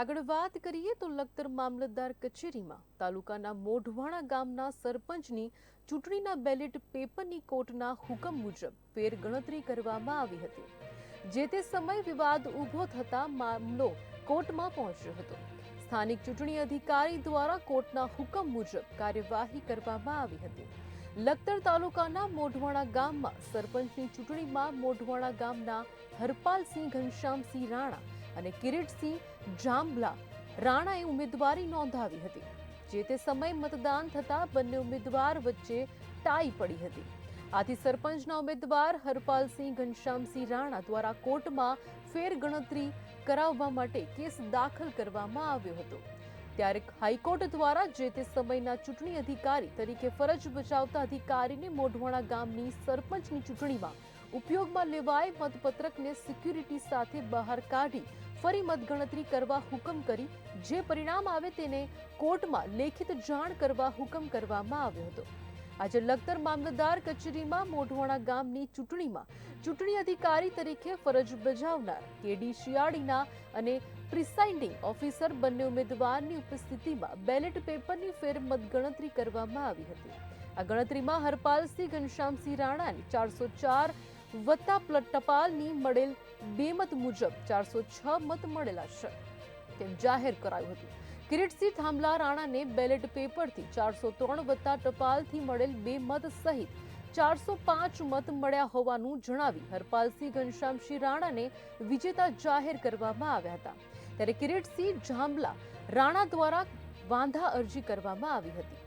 આગળ વાત કરીએ તો લખતર મામલતદાર કચેરીમાં. તાલુકાના મોઢવાણા ગામના સરપંચની ચૂંટણીના બેલેટ પેપરની કોર્ટના હુકમ મુજબ ફેરગણતરી કરવામાં આવી હતી. જે તે સમય વિવાદ ઊભો થતા મામલો કોર્ટમાં પહોંચ્યો હતો. સ્થાનિક ચૂંટણી અધિકારી દ્વારા કોર્ટના હુકમ મુજબ કાર્યવાહી કરવામાં આવી હતી. લખતર તાલુકાના મોઢવાણા ગામમાં સરપંચની ચૂંટણીમાં મોઢવાણા ગામના હરપાલસિંહ ઘનશ્યામસિંહ રાણા અને કિરીટસિંહ જાંબલા રાણાએ ઉમેદવારી નોંધાવી હતી. જે તે સમયે મતદાન થતા બંને ઉમેદવાર વચ્ચે ટાઈ પડી હતી. આથી સરપંચના ઉમેદવાર હરપાલસિંહ ઘનશ્યામસિંહ રાણા દ્વારા કોર્ટમાં ફેરગણતરી કરાવવા માટે કેસ દાખલ કરવામાં આવ્યો હતો. ત્યારે હાઈકોર્ટ દ્વારા જે તે સમયના ચૂંટણી અધિકારી તરીકે ફરજ બજાવતા અધિકારીને મોઢવાણા ગામની સરપંચની ચૂંટણીમાં ઉપયોગમાં લેવાય મતપત્રકને સિક્યુરિટી સાથે બહાર કાઢી ફરી મતગણતરી કરવા હુકમ કરી. જે પરિણામ આવે તેને કોર્ટમાં લેખિત જાણ કરવા હુકમ કરવામાં આવ્યો હતો. આજે લખતર મામલતદાર કચેરીમાં મોઢવાણા ગામની ચૂંટણીમાં ચૂંટણી અધિકારી તરીકે ફરજ બજાવનાર કેડી શિયાળીના અને પ્રિસાઇડિંગ ઓફિસર બંને ઉમેદવારની ઉપસ્થિતિમાં બેલેટ પેપરની ફેર મતગણતરી કરવામાં આવી હતી. આ ગણતરીમાં હરપાલસિંહ, ઘનશ્યામસિંહ રાણાની ચારસો ચાર વત્તા પ્લ- ટપાલની મળેલ બે મત મુજબ ચારસો છ મત મળેલા છે. તેમ જાહેર કરાયું હતું. કિરીટસિંહ થાંભલા રાણાને બેલેટ પેપરથી ચારસો ત્રણ વત્તા ટપાલથી મળેલ બે મત સહિત ચારસો પાંચ મત મળ્યા હોવાનું જણાવી હરપાલસિંહ ઘનશ્યામસિંહ રાણાને વિજેતા જાહેર કરવામાં આવ્યા હતા. ત્યારે કિરીટસિંહ જાંબલા રાણા દ્વારા વાંધા અરજી કરવામાં આવી હતી.